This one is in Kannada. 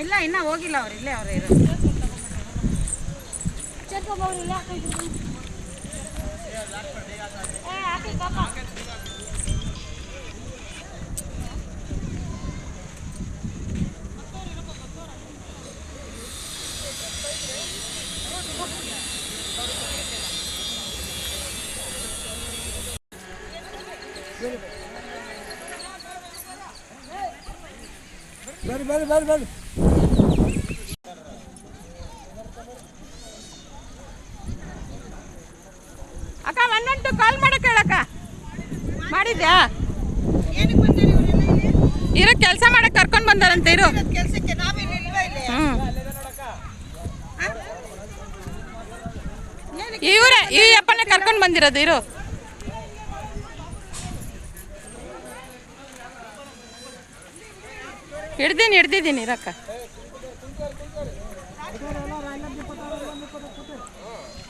ಇಲ್ಲ ಇನ್ನ ಹೋಗಿಲ್ಲ ಅವ್ರು ಇಲ್ಲೇ ಅವ್ರು ಇರೋದು ಬರ್ರಿ ಬರ್ರಿ ಬರ್ರಿ ಬರ್ರಿ. ಅಕ್ಕ ಟು ಕಾಲ್ ಮಾಡಕ್ ಹೇಳಕ್ಕ ಮಾಡಿದ್ಯಾ? ಇರೋ ಕೆಲಸ ಮಾಡಕ್ ಕರ್ಕೊಂಡ್ ಬಂದಾರಂತೆ ಇರು. ಕೆಲಸಕ್ಕೆ ಇವ್ರೆ ಈ ಅಪ್ಪನೇ ಕರ್ಕೊಂಡ್ ಬಂದಿರೋದು ಇರು. ಹಿಡ್ದೀನಿ ಹಿಡ್ದಿದ್ದೀನಿ ರೊಕ್ಕ.